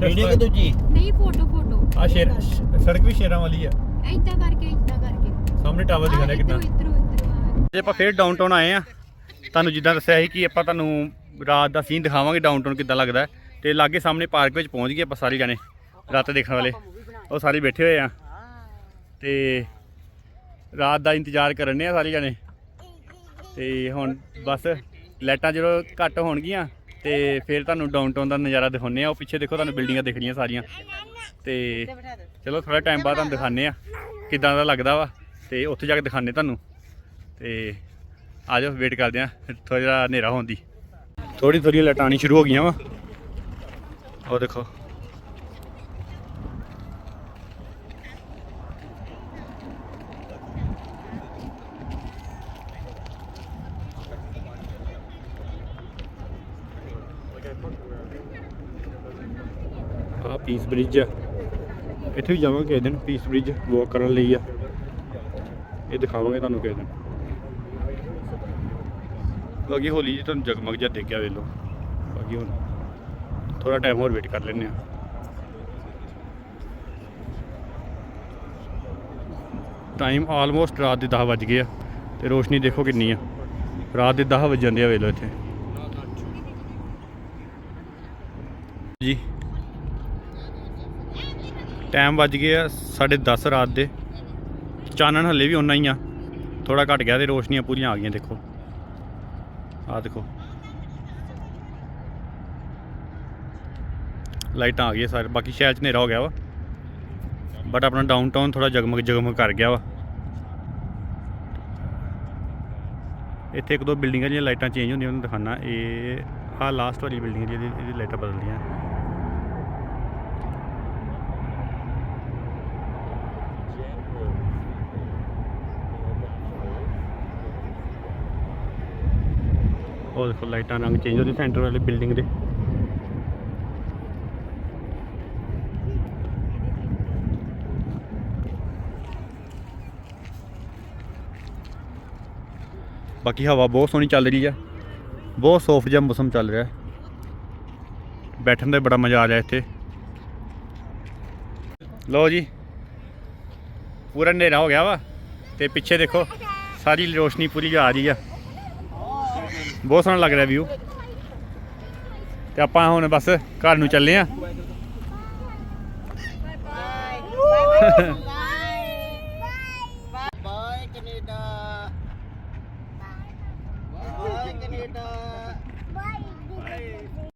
Video ਕਿ ਦੂਜੀ ਨਹੀਂ ਫੋਟੋ ਫੋਟੋ। ਆ ਸ਼ੇਰ ਸੜਕ ਵੀ ਸ਼ੇਰਾਂ ਵਾਲੀ ਆ। ਏਦਾਂ ਕਰਕੇ ਏਦਾਂ ਕਰਕੇ। ਸਾਹਮਣੇ ਟਾਵਰ ਦਿਖਾ ਰਿਹਾ ਕਿੰਨਾ ਜੇ ਆਪਾਂ ਫੇਰ ਡਾਊਨਟਾਊਨ ਆਏ ਆ ਤੁਹਾਨੂੰ ਜਿੱਦਾਂ ਦੱਸਿਆ ਸੀ ਕਿ ਆਪਾਂ ਤੁਹਾਨੂੰ ਰਾਤ ਦਾ ਸੀਨ ਦਿਖਾਵਾਂਗੇ ਡਾਊਨਟਾਊਨ ਕਿੱਦਾਂ ਲੱਗਦਾ। ਤੇ ਲਾਗੇ ਸਾਹਮਣੇ ਪਾਰਕ ਵਿੱਚ ਪਹੁੰਚ ਗਏ ਆਪਾਂ ਸਾਰੇ ਜਾਣੇ ਰਾਤ ਦੇਖਣ ਵਾਲੇ। ਉਹ ਸਾਰੇ ਬੈਠੇ ਹੋਏ ਆ। ਤੇ ਰਾਤ ਦਾ ਇੰਤਜ਼ਾਰ ਕਰਨ ਆ ਸਾਰੇ ਜਾਣੇ। ਤੇ ਹੁਣ ਬਸ ਲਾਈਟਾਂ ਜਦੋਂ ਘੱਟ ਹੋਣਗੀਆਂ ਤੇ ਫਿਰ ਤੁਹਾਨੂੰ ਡਾਊਨਟਾਊਨ ਦਾ ਨਜ਼ਾਰਾ ਦਿਖਾਉਂਦੇ ਆ ਉਹ ਪਿੱਛੇ ਦੇਖੋ, ਤੁਹਾਨੂੰ ਬਿਲਡਿੰਗਾਂ ਦਿਖ ਰਹੀਆਂ ਸਾਰੀਆਂ। ਤੇ ਚਲੋ ਥੋੜਾ ਟਾਈਮ ਬਾਅਦ ਤੁਹਾਨੂੰ ਦਿਖਾਉਂਦੇ ਆ ਕਿੱਦਾਂ ਦਾ ਲੱਗਦਾ ਵਾ ਤੇ ਉੱਥੇ ਜਾ ਕੇ ਦਿਖਾਉਂਦੇ ਤੁਹਾਨੂੰ। ਤੇ ਆ ਜਾਓ ਵੇਟ ਕਰਦੇ ਆ ਥੋੜਾ ਜਿਹਾ ਹਨੇਰਾ ਹੋਣ ਦੀ। ਥੋੜੀ ਥੋੜੀ ਲਾਈਟਾਂ ਆਉਣੀ ਸ਼ੁਰੂ ਹੋ ਗਈਆਂ ਵਾ। ਉਹ ਦੇਖੋ। ਆ ਪੀਸ ਬ੍ਰਿਜ ਆ। ਇੱਥੇ ਵੀ ਜਾਵਾਂਗੇ ਕਿਸੇ ਦਿਨ ਪੀਸ ਬ੍ਰਿਜ ਵਾਕ ਕਰਨ ਲਈ ਆ। ਇਹ ਦਿਖਾਵਾਂਗੇ ਤੁਹਾਨੂੰ ਕਿਸੇ ਦਿਨ। ਬਾਕੀ ਹੋਲੀ ਜੀ ਤੁਹਾਨੂੰ ਜਗਮਗ ਜਿਹਾ ਦੇਖਿਆ ਵੇਖ ਲਓ। ਬਾਕੀ ਹੁਣ ਥੋੜਾ ਟਾਈਮ ਹੋਰ ਵੇਟ ਕਰ ਲੈਂਦੇ ਆ ਟਾਈਮ ਆਲਮੋਸਟ ਰਾਤ ਦੇ 10 ਵੱਜ ਗਏ ਆ ਤੇ ਰੋਸ਼ਨੀ ਦੇਖੋ ਕਿੰਨੀ ਆ। ਰਾਤ ਦੇ 10 ਵਜ ਜਾਂਦੇ ਆ ਵੇਖ ਲਓ ਇੱਥੇ। ਜੀ। ਟਾਈਮ ਵੱਜ ਗਿਆ ਆ 10:30 ਰਾਤ ਦੇ। ਚਾਨਣ ਹੱਲੇ ਵੀ ਉਨਾ ਹੀ ਆ। ਥੋੜਾ ਘਟ ਗਿਆ ਤੇ ਰੋਸ਼ਨੀਆਂ ਪੂਰੀਆਂ ਆ ਗਈਆਂ, ਦੇਖੋ। ਆ ਦੇਖੋ। ਲਾਈਟਾਂ ਆ ਗਈਆਂ ਸਾਰੇ, ਬਾਕੀ ਸ਼ਹਿਰ 'ਚ ਹਨੇਰਾ ਹੋ ਗਿਆ ਵਾ। ਬਟ ਆਪਣਾ ਡਾਊਨਟਾਊਨ ਥੋੜਾ ਜਗਮਗ ਜਗਮਗ ਕਰ ਗਿਆ ਵਾ। ਇੱਥੇ ਇੱਕ ਦੋ ਬਿਲਡਿੰਗਾਂ ਦੀਆਂ ਲਾਈਟਾਂ ਚੇਂਜ ਹੁੰਦੀਆਂ ਉਹਨੂੰ ਦਿਖਾਣਾ ਇਹ ਆਹ ਲਾਸਟ ਵਾਲੀ ਬਿਲਡਿੰਗ ਜਿਹਦੀ ਇਹਦੀ ਲਾਈਟਾਂ ਬਦਲਦੀਆਂ। ਉਹ ਦੇਖੋ, ਲਾਈਟਾਂ ਰੰਗ ਚੇਂਜ ਹੋ ਰਹੀ ਸੈਂਟਰ ਵਾਲੀ ਬਿਲਡਿੰਗ ਦੇ। ਬਾਕੀ ਹਵਾ ਬਹੁਤ ਸੋਹਣੀ ਚੱਲ ਰਹੀ ਆ। ਬਹੁਤ ਸੌਫਟ ਜਿਹਾ ਮੌਸਮ ਚੱਲ ਰਿਹਾ। ਬੈਠਣ ਦਾ ਬੜਾ ਮਜ਼ਾ ਆ ਰਿਹਾ ਇੱਥੇ। ਲਓ ਜੀ, ਪੂਰਾ ਹਨੇਰਾ ਹੋ ਗਿਆ ਵਾ। ਤੇ ਪਿੱਛੇ ਦੇਖੋ, ਸਾਰੀ ਰੋਸ਼ਨੀ ਪੂਰੀ ਆ ਰਹੀ ਆ। ਬਹੁਤ ਸੋਹਣਾ ਲੱਗ ਰਿਹਾ ਵਿਊ ਤੇ ਆਪਾਂ ਹੁਣ ਬਸ ਘਰ ਨੂੰ ਚੱਲੇ ਆ। Bye Canada bye Canada